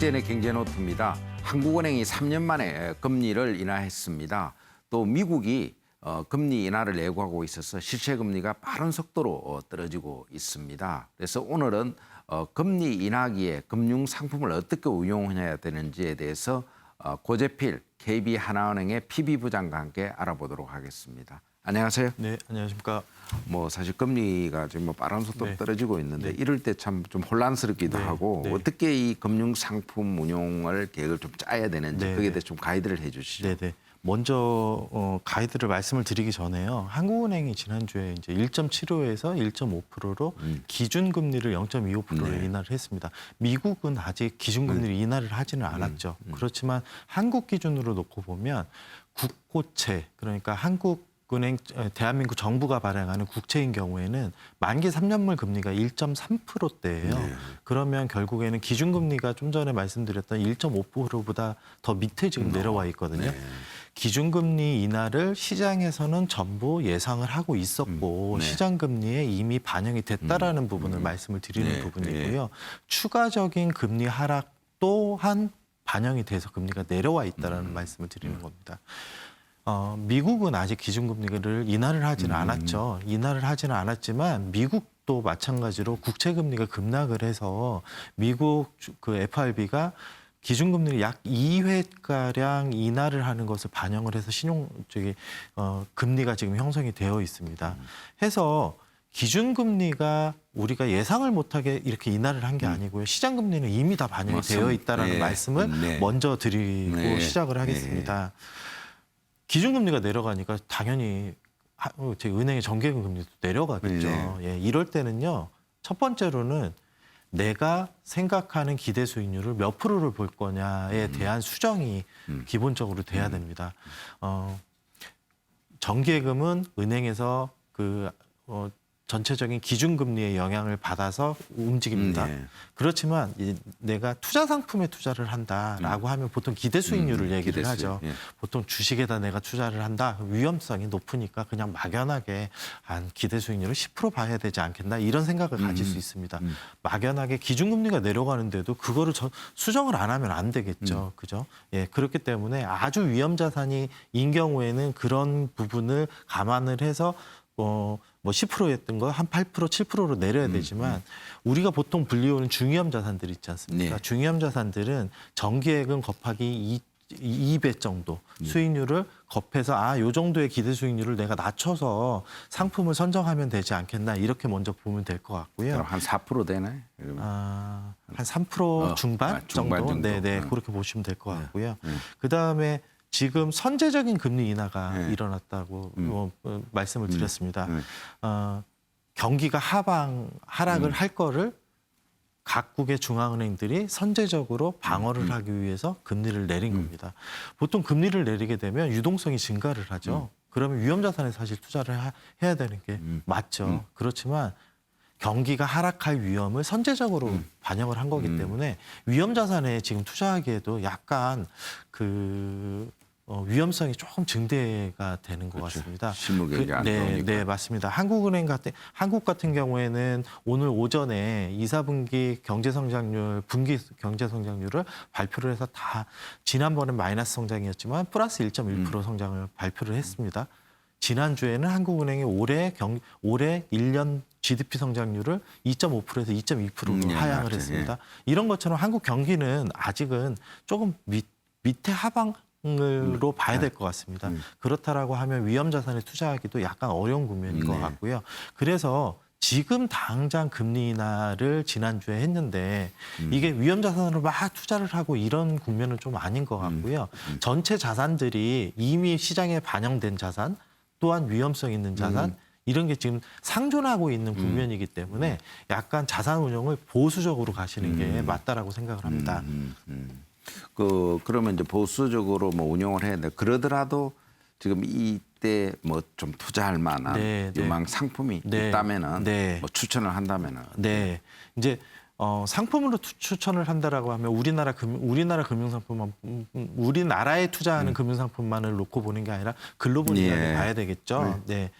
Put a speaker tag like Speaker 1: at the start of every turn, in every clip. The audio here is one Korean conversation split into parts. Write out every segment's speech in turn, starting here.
Speaker 1: 박지현의 경제노트입니다. 한국은행이 3년 만에 금리를 인하했습니다. 또 미국이 어, 금리 인하를 예고하고 있어서 실제 금리가 빠른 속도로 어, 떨어지고 있습니다. 그래서 오늘은 어, 금리 인하기에 금융 상품을 어떻게 운용해야 되는지에 대해서 어, 고재필 KB 하나은행의 PB 부장과 함께 알아보도록 하겠습니다. 안녕하세요.
Speaker 2: 네, 안녕하십니까.
Speaker 1: 뭐 사실 금리가 지금 뭐 빠른 속도로
Speaker 2: 네.
Speaker 1: 떨어지고 있는데 이럴 때 참 좀 혼란스럽기도
Speaker 2: 네,
Speaker 1: 하고
Speaker 2: 네.
Speaker 1: 어떻게 이 금융 상품 운용을 계획을 좀 짜야 되는지
Speaker 2: 네,
Speaker 1: 거기에
Speaker 2: 네.
Speaker 1: 대해서 좀 가이드를 해주시죠.
Speaker 2: 네, 네. 먼저 어, 가이드를 말씀을 드리기 전에요. 한국은행이 지난주에 이제 1.75에서 1.5%로 기준 금리를 0.25%로
Speaker 1: 네.
Speaker 2: 인하를 했습니다. 미국은 아직 기준 금리를 인하를 하지는 않았죠. 그렇지만 한국 기준으로 놓고 보면 국고채 그러니까 한국 은행 대한민국 정부가 발행하는 국채인 경우에는 만기 3년물 금리가 1.3%대예요.
Speaker 1: 네.
Speaker 2: 그러면 결국에는 기준금리가 좀 전에 말씀드렸던 1.5%보다 더 밑에 지금 내려와 있거든요.
Speaker 1: 네.
Speaker 2: 기준금리 인하를 시장에서는 전부 예상을 하고 있었고
Speaker 1: 음, 네.
Speaker 2: 시장금리에 이미 반영이 됐다라는 부분을 말씀을 드리는
Speaker 1: 네,
Speaker 2: 부분이고요. 추가적인 금리 하락 또한 반영이 돼서 금리가 내려와 있다라는
Speaker 1: 음.
Speaker 2: 말씀을 드리는 겁니다. 어, 미국은 아직 기준금리를 인하를 하지는
Speaker 1: 음.
Speaker 2: 않았죠. 인하를 하지는 않았지만 미국도 마찬가지로 국채금리가 급락을 해서 미국 주- 그 FRB가 기준금리를 약 2회가량 인하를 하는 것을 반영을 해서 신용 저기 어, 금리가 지금 형성이 되어 있습니다. 해서 기준금리가 우리가 예상을 못하게 이렇게 인하를 한 게 아니고요. 시장금리는 이미 다 반영이
Speaker 1: 맞습니다.
Speaker 2: 되어 있다라는
Speaker 1: 네.
Speaker 2: 말씀을
Speaker 1: 네.
Speaker 2: 먼저 드리고
Speaker 1: 네.
Speaker 2: 시작을 하겠습니다. 기준금리가 내려가니까 당연히 하- 어, 제 은행의 정기금 금리도 내려가겠죠.
Speaker 1: 네.
Speaker 2: 예, 이럴 때는요. 첫 번째로는 내가 생각하는 기대 수익률을 몇 프로를 볼 거냐에
Speaker 1: 음.
Speaker 2: 대한 수정이 기본적으로 돼야 됩니다. 어, 정기예금은 은행에서 그 어, 전체적인 기준금리의 영향을 받아서 움직입니다.
Speaker 1: 음, 네.
Speaker 2: 그렇지만 이 내가 투자 상품에 투자를 한다라고 하면 보통 기대 수익률을
Speaker 1: 음,
Speaker 2: 얘기를
Speaker 1: 기대
Speaker 2: 하죠.
Speaker 1: 예.
Speaker 2: 보통 주식에다 내가 투자를 한다 위험성이 높으니까 그냥 막연하게 한 기대 수익률을 10% 봐야 되지 않겠나 이런 생각을 가질 수 있습니다. 막연하게 기준금리가 내려가는데도 그거를 저- 수정을 안 하면 안 되겠죠. 그죠? 예, 그렇기 때문에 아주 위험 자산이인 경우에는 그런 부분을 감안을 해서 어, 뭐 10%였던 거 한 8%, 7%로 내려야 되지만 우리가 보통 불리우는 중위험 자산들 있지 않습니까?
Speaker 1: 네.
Speaker 2: 중위험 자산들은 정기예금 곱하기 2, 2배 정도 수익률을 곱해서 아, 요 정도의 기대 수익률을 내가 낮춰서 상품을 선정하면 되지 않겠나 이렇게 먼저 보면 될 것 같고요.
Speaker 1: 그럼 한4% 되나요? 그러면?
Speaker 2: 아, 한3%
Speaker 1: 어,
Speaker 2: 중반,
Speaker 1: 아, 중반
Speaker 2: 정도?
Speaker 1: 정도.
Speaker 2: 네, 네.
Speaker 1: 네.
Speaker 2: 그렇게 보시면 될 것 같고요.
Speaker 1: 네.
Speaker 2: 그 다음에 지금 선제적인 금리 인하가
Speaker 1: 네.
Speaker 2: 일어났다고
Speaker 1: 음.
Speaker 2: 어, 어, 말씀을 드렸습니다.
Speaker 1: 네.
Speaker 2: 어, 경기가 하방 하락을
Speaker 1: 음.
Speaker 2: 할 거를 각국의 중앙은행들이 선제적으로 방어를
Speaker 1: 음.
Speaker 2: 하기 위해서 금리를 내린 겁니다. 보통 금리를 내리게 되면 유동성이 증가를 하죠. 그러면 위험 자산에 사실 투자를 하- 해야 되는 게
Speaker 1: 음.
Speaker 2: 맞죠. 그렇지만 경기가 하락할 위험을 선제적으로
Speaker 1: 음.
Speaker 2: 반영을 한 거기 때문에 위험 자산에 지금 투자하기에도 약간 그 어, 위험성이 조금 증대가 되는 것 같습니다.
Speaker 1: 실무 경기 안
Speaker 2: 네,
Speaker 1: 좋으니까.
Speaker 2: 네, 맞습니다. 한국은행 같은 한국 같은 경우에는 오늘 오전에 2, 4분기 경제 성장률, 분기 경제 성장률을 발표를 해서 다 지난번엔 마이너스 성장이었지만 플러스 1.1%
Speaker 1: 음.
Speaker 2: 성장을 발표를 했습니다. 지난주에는 한국은행이 올해 경 올해 1년 GDP 성장률을 2.5%에서 2.2%로
Speaker 1: 음, 예,
Speaker 2: 하향을
Speaker 1: 맞죠.
Speaker 2: 했습니다. 이런 것처럼 한국 경기는 아직은 조금 밑, 밑에 하방 으로
Speaker 1: 음.
Speaker 2: 봐야 될 것 같습니다. 그렇다라고 하면 위험 자산에 투자하기도 약간 어려운 국면인 것
Speaker 1: 네.
Speaker 2: 같고요. 그래서 지금 당장 금리 인하를 지난주에 했는데
Speaker 1: 음.
Speaker 2: 이게 위험 자산으로 막 투자를 하고 이런 국면은 좀 아닌
Speaker 1: 음.
Speaker 2: 것 같고요. 전체 자산들이 이미 시장에 반영된 자산 또한 위험성 있는 자산
Speaker 1: 음.
Speaker 2: 이런 게 지금 상존하고 있는 국면이기 때문에 약간 자산 운용을 보수적으로 가시는 게 맞다라고 생각을 합니다.
Speaker 1: 음, 음. 그 그러면 이제 보수적으로 뭐 운영을 해야 돼. 그러더라도 지금 이때 뭐 좀 투자할 만한
Speaker 2: 네, 네.
Speaker 1: 유망 상품이
Speaker 2: 네.
Speaker 1: 있다면은
Speaker 2: 네.
Speaker 1: 뭐 추천을 한다면은
Speaker 2: 네, 이제 어, 상품으로 투- 추천을 한다라고 하면 우리나라 금 우리나라 금융 상품만 음, 음, 우리나라에 투자하는 금융 상품만을 놓고 보는 게 아니라 글로벌하게
Speaker 1: 예.
Speaker 2: 봐야 되겠죠. 네.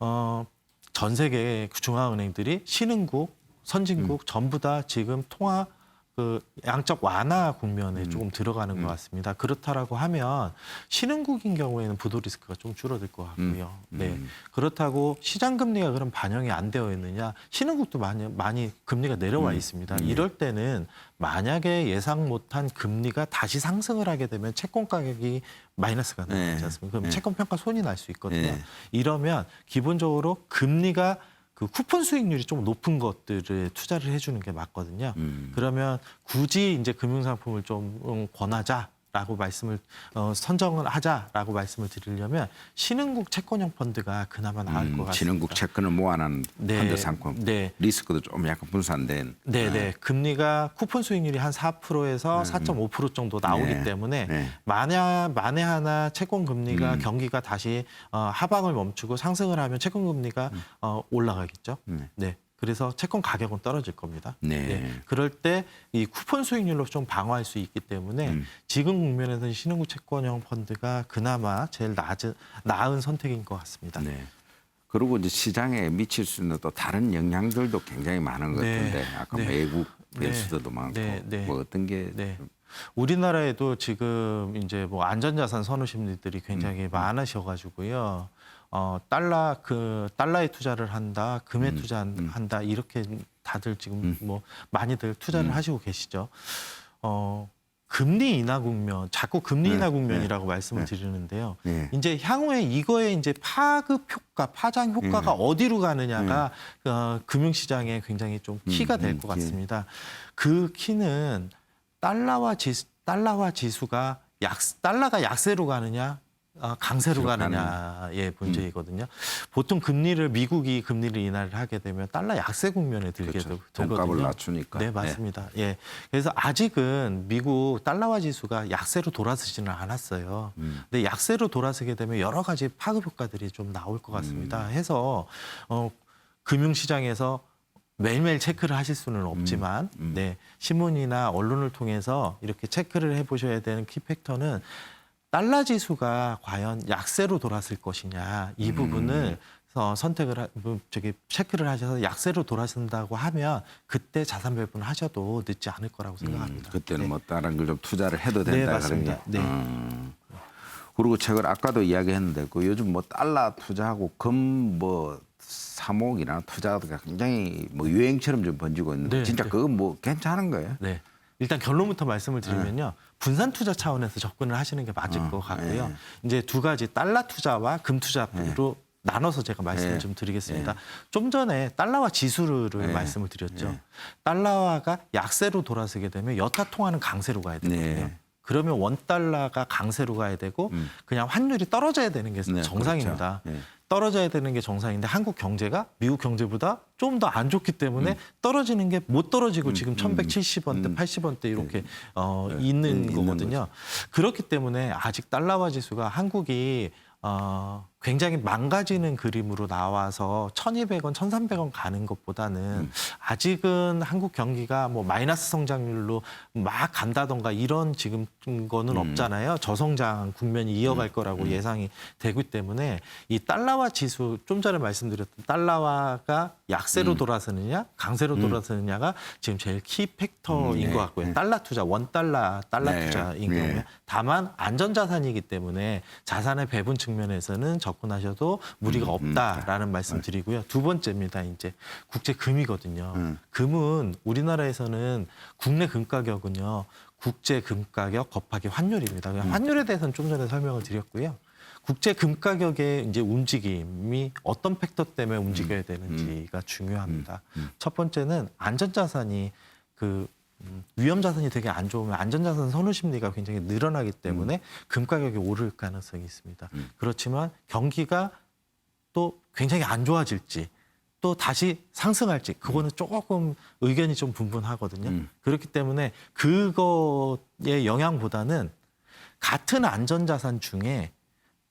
Speaker 2: 어, 전 세계 중앙은행들이 신흥국, 선진국 전부 다 지금 통화 그 양적 완화 국면에
Speaker 1: 음.
Speaker 2: 조금 들어가는 것 같습니다. 그렇다라고 하면 신흥국인 경우에는 부도 리스크가 좀 줄어들 것 같고요.
Speaker 1: 음.
Speaker 2: 네. 그렇다고 시장 금리가 그럼 반영이 안 되어 있느냐? 신흥국도 많이 많이 금리가 내려와
Speaker 1: 음.
Speaker 2: 있습니다. 이럴 때는 만약에 예상 못한 금리가 다시 상승을 하게 되면 채권 가격이 마이너스가
Speaker 1: 네.
Speaker 2: 나지 않습니까? 그럼
Speaker 1: 네.
Speaker 2: 채권 평가 손이 날 수 있거든요.
Speaker 1: 네.
Speaker 2: 이러면 기본적으로 금리가 그 쿠폰 수익률이 좀 높은 것들을 투자를 해주는 게 맞거든요.
Speaker 1: 음.
Speaker 2: 그러면 굳이 이제 금융상품을 좀 음, 권하자 라고 말씀을 어, 선정을 하자라고 말씀을 드리려면 신흥국 채권형 펀드가 그나마 나을 것
Speaker 1: 음,
Speaker 2: 같습니다.
Speaker 1: 진흥국 채권을 모아놓은
Speaker 2: 네.
Speaker 1: 펀드 상품
Speaker 2: 네.
Speaker 1: 리스크도 좀 약간 분산된
Speaker 2: 네, 네. 금리가 쿠폰 수익률이 한 4%에서 4.5% 정도 나오기
Speaker 1: 네.
Speaker 2: 때문에
Speaker 1: 네.
Speaker 2: 만약 만에 하나 채권 금리가
Speaker 1: 음.
Speaker 2: 경기가 다시 어, 하방을 멈추고 상승을 하면 채권 금리가 어, 올라가겠죠.
Speaker 1: 네.
Speaker 2: 네. 그래서 채권 가격은 떨어질 겁니다.
Speaker 1: 네.
Speaker 2: 그럴 때 이 쿠폰 수익률로 좀 방어할 수 있기 때문에
Speaker 1: 음.
Speaker 2: 지금 국면에서는 신흥국 채권형 펀드가 그나마 제일 낮은 나은 선택인 것 같습니다.
Speaker 1: 네. 그리고 이제 시장에 미칠 수 있는 또 다른 영향들도 굉장히 많은 것
Speaker 2: 네.
Speaker 1: 같은데 아까
Speaker 2: 네.
Speaker 1: 외국
Speaker 2: 네.
Speaker 1: 변수도 많고
Speaker 2: 네. 네.
Speaker 1: 뭐 어떤 게
Speaker 2: 네. 우리나라에도 지금 이제 뭐 안전자산 선호 심리들이
Speaker 1: 음.
Speaker 2: 굉장히 많으셔가지고요. 어 달러 그 달러에 투자를 한다, 금에
Speaker 1: 음.
Speaker 2: 투자한다 이렇게 다들 지금 뭐 많이들 투자를
Speaker 1: 음.
Speaker 2: 하시고 계시죠. 어 금리 인하 국면, 자꾸 금리
Speaker 1: 네.
Speaker 2: 인하 국면이라고 말씀을
Speaker 1: 네.
Speaker 2: 드리는데요.
Speaker 1: 네.
Speaker 2: 이제 향후에 이거에 이제 파급 효과, 파장 효과가
Speaker 1: 네.
Speaker 2: 어디로 가느냐가 어, 금융시장에 굉장히 좀 키가
Speaker 1: 음,
Speaker 2: 될
Speaker 1: 음,
Speaker 2: 것
Speaker 1: 예.
Speaker 2: 같습니다. 그 키는 달러와 지수, 달러와 지수가 약 달러가 약세로 가느냐, 어, 강세로
Speaker 1: 지수
Speaker 2: 가느냐의 문제이거든요. 보통 금리를 미국이 금리를 인하를 하게 되면 달러 약세 국면에 들게
Speaker 1: 그렇죠.
Speaker 2: 되-
Speaker 1: 돈값을
Speaker 2: 되거든요.
Speaker 1: 낮추니까.
Speaker 2: 네, 맞습니다. 예. 그래서 아직은 미국 달러화 지수가 약세로 돌아서지는 않았어요.
Speaker 1: 음.
Speaker 2: 근데 약세로 돌아서게 되면 여러 가지 파급 효과들이 좀 나올 것 같습니다.
Speaker 1: 음.
Speaker 2: 해서 어, 금융시장에서 매일매일 체크를 하실 수는 없지만
Speaker 1: 음.
Speaker 2: 네, 신문이나 언론을 통해서 이렇게 체크를 해보셔야 되는 키팩터는 달러 지수가 과연 약세로 돌았을 것이냐 이
Speaker 1: 음.
Speaker 2: 부분을 어, 선택을 하, 뭐, 저기 체크를 하셔서 약세로 돌아선다고 하면 그때 자산 배분을 하셔도 늦지 않을 거라고 생각합니다.
Speaker 1: 음, 그때는
Speaker 2: 네.
Speaker 1: 뭐 다른 걸 좀 투자를 해도 된다
Speaker 2: 네,
Speaker 1: 그런
Speaker 2: 맞습니다.
Speaker 1: 게.
Speaker 2: 네.
Speaker 1: 음. 그리고 최근 아까도 이야기했는데 그 요즘 뭐 달러 투자하고 금뭐 사목이나 투자가 굉장히 뭐 유행처럼 좀 번지고 있는데
Speaker 2: 네,
Speaker 1: 진짜
Speaker 2: 네.
Speaker 1: 그건 뭐 괜찮은 거예요?
Speaker 2: 네. 일단 결론부터 말씀을 드리면요. 분산 투자 차원에서 접근을 하시는 게 맞을
Speaker 1: 어,
Speaker 2: 것 같고요.
Speaker 1: 예.
Speaker 2: 이제 두 가지 달러 투자와 금 투자로 나눠서 제가 말씀을
Speaker 1: 예.
Speaker 2: 좀 드리겠습니다. 좀 전에 달러와 지수를
Speaker 1: 예.
Speaker 2: 말씀을 드렸죠.
Speaker 1: 예.
Speaker 2: 달러화가 약세로 돌아서게 되면 여타 통화는 강세로 가야 되거든요.
Speaker 1: 네.
Speaker 2: 그러면 원 달러가 강세로 가야 되고
Speaker 1: 음.
Speaker 2: 그냥 환율이 떨어져야 되는 게
Speaker 1: 네,
Speaker 2: 정상입니다.
Speaker 1: 그렇죠. 예.
Speaker 2: 떨어져야 되는 게 정상인데 한국 경제가 미국 경제보다 좀 더 안 좋기 때문에 떨어지는 게 못 떨어지고 지금 1170원대,
Speaker 1: 음.
Speaker 2: 80원대 이렇게 어,
Speaker 1: 네,
Speaker 2: 있는
Speaker 1: 음, 있는
Speaker 2: 거거든요. 그렇기 때문에 아직 달러화 지수가 한국이 어, 굉장히 망가지는 그림으로 나와서 1,200원, 1,300원 가는 것보다는
Speaker 1: 음.
Speaker 2: 아직은 한국 경기가 뭐 마이너스 성장률로 막 간다던가 이런 지금 거는
Speaker 1: 음.
Speaker 2: 없잖아요. 저성장 국면이 이어갈 거라고 예상이 되기 때문에 이 달러화 지수 좀 전에 말씀드렸던 달러화가 약세로
Speaker 1: 음.
Speaker 2: 돌아서느냐 강세로 돌아서느냐가 지금 제일 키 팩터인
Speaker 1: 음, 네,
Speaker 2: 것 같고요.
Speaker 1: 네.
Speaker 2: 달러 투자 원 달러 달러
Speaker 1: 네,
Speaker 2: 투자인
Speaker 1: 네.
Speaker 2: 경우에 다만 안전 자산이기 때문에 자산의 배분 측면에서는 접근하셔도 무리가
Speaker 1: 음, 음.
Speaker 2: 없다라는 말씀 드리고요. 두 번째입니다. 이제 국제 금이거든요.
Speaker 1: 음.
Speaker 2: 금은 우리나라에서는 국내 금 가격은요. 국제 금 가격 곱하기 환율입니다.
Speaker 1: 음.
Speaker 2: 환율에 대해서는 좀 전에 설명을 드렸고요. 국제 금 가격의 이제 움직임이 어떤 팩터 때문에 움직여야 되는지가 중요합니다.
Speaker 1: 음.
Speaker 2: 첫 번째는 안전자산이 그 음, 위험 자산이 되게 안 좋으면 안전 자산 선호 심리가 굉장히 늘어나기 때문에 금 가격이 오를 가능성이 있습니다.
Speaker 1: 음.
Speaker 2: 그렇지만 경기가 또 굉장히 안 좋아질지 또 다시 상승할지 그거는 조금 의견이 좀 분분하거든요.
Speaker 1: 음.
Speaker 2: 그렇기 때문에 그거의 영향보다는 같은 안전자산 중에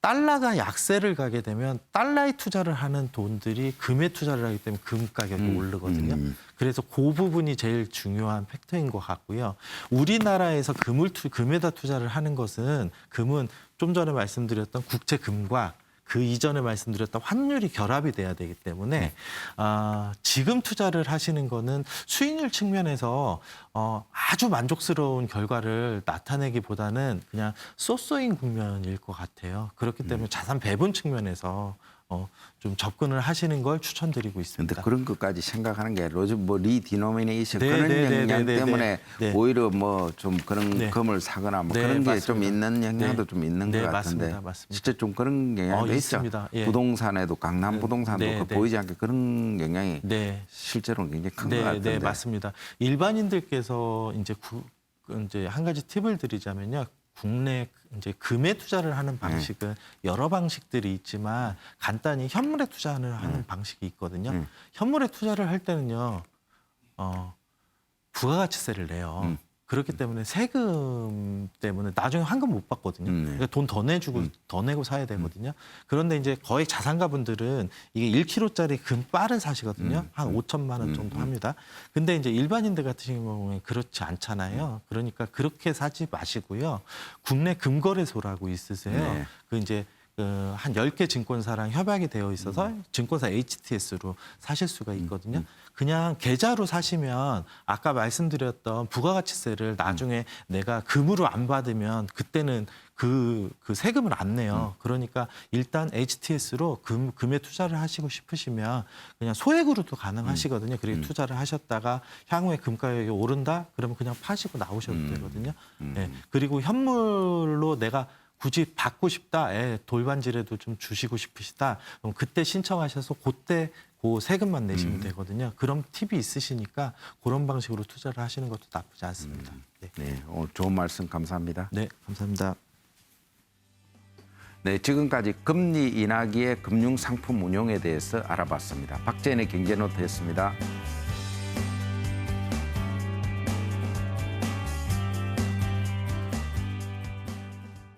Speaker 2: 달러가 약세를 가게 되면 달러에 투자를 하는 돈들이 금에 투자를 하기 때문에 금 가격이
Speaker 1: 음,
Speaker 2: 오르거든요.
Speaker 1: 음.
Speaker 2: 그래서 그 부분이 제일 중요한 팩터인 것 같고요. 우리나라에서 금을 투, 금에다 투자를 하는 것은 금은 좀 전에 말씀드렸던 국제 금과 그 이전에 말씀드렸던 환율이 결합이 돼야 되기 때문에
Speaker 1: 네.
Speaker 2: 아, 지금 투자를 하시는 거는 수익률 측면에서 어, 아주 만족스러운 결과를 나타내기보다는 그냥 쏘쏘인 국면일 것 같아요.
Speaker 1: 음.
Speaker 2: 그렇기 때문에 자산 배분 측면에서 어, 좀 접근을 하시는 걸 추천드리고
Speaker 1: 근데
Speaker 2: 있습니다.
Speaker 1: 그런 것까지 생각하는 게 요즘 뭐 리디노미네이션
Speaker 2: 네,
Speaker 1: 그런
Speaker 2: 네, 네,
Speaker 1: 영향
Speaker 2: 네, 네,
Speaker 1: 때문에
Speaker 2: 네.
Speaker 1: 오히려 뭐 좀 그런
Speaker 2: 네.
Speaker 1: 금을 사거나 뭐
Speaker 2: 네,
Speaker 1: 그런 게 좀
Speaker 2: 맞습니다.
Speaker 1: 있는 영향도
Speaker 2: 네.
Speaker 1: 좀 있는
Speaker 2: 네,
Speaker 1: 것 같은데
Speaker 2: 맞습니다. 맞습니다.
Speaker 1: 실제 좀 그런 영향도
Speaker 2: 어,
Speaker 1: 있죠.
Speaker 2: 예.
Speaker 1: 부동산에도 강남
Speaker 2: 네,
Speaker 1: 부동산도
Speaker 2: 네,
Speaker 1: 그
Speaker 2: 네.
Speaker 1: 보이지 않게 그런 영향이
Speaker 2: 네.
Speaker 1: 실제로는 굉장히 큰것
Speaker 2: 네,
Speaker 1: 같은데.
Speaker 2: 네, 맞습니다. 일반인들께서 이제 구, 그 이제 한 가지 팁을 드리자면요. 국내 이제 금에 투자를 하는 방식은 여러 방식들이 있지만 간단히 현물에 투자를 하는 방식이 있거든요.
Speaker 1: 음.
Speaker 2: 현물에 투자를 할 때는요. 어, 부가가치세를 내요.
Speaker 1: 음.
Speaker 2: 그렇기 때문에 세금 때문에 나중에 환급 못 받거든요.
Speaker 1: 음, 네.
Speaker 2: 그러니까 돈 더 내주고 더 내고 사야 되거든요. 그런데 이제 거의 자산가분들은 이게 1kg짜리 금바를 사시거든요.
Speaker 1: 음,
Speaker 2: 한 5천만 원 정도 합니다. 근데 이제 일반인들 같은 경우에 그렇지 않잖아요. 그러니까 그렇게 사지 마시고요. 국내 금거래소라고 있으세요.
Speaker 1: 네.
Speaker 2: 그 이제 그 한 10개 증권사랑 협약이 되어 있어서
Speaker 1: 음.
Speaker 2: 증권사 HTS로 사실 수가 있거든요. 그냥 계좌로 사시면 아까 말씀드렸던 부가가치세를 나중에 내가 금으로 안 받으면 그때는 그, 그 세금을 안 내요. 그러니까 일단 HTS로 금, 금에 투자를 하시고 싶으시면 그냥 소액으로도 가능하시거든요. 그리고 투자를 하셨다가 향후에 금 가격이 오른다? 그러면 그냥 파시고 나오셔도 되거든요. 네. 그리고 현물로 내가 굳이 받고 싶다, 예, 돌반지라도 좀 주시고 싶으시다, 그럼 그때 신청하셔서 그때 그 세금만 내시면 되거든요. 그런 팁이 있으시니까 그런 방식으로 투자를 하시는 것도 나쁘지 않습니다. 네.
Speaker 1: 네, 오늘 좋은 말씀 감사합니다.
Speaker 2: 네, 감사합니다.
Speaker 1: 네, 지금까지 금리 인하기의 금융 상품 운용에 대해서 알아봤습니다. 박재인의 경제노트였습니다.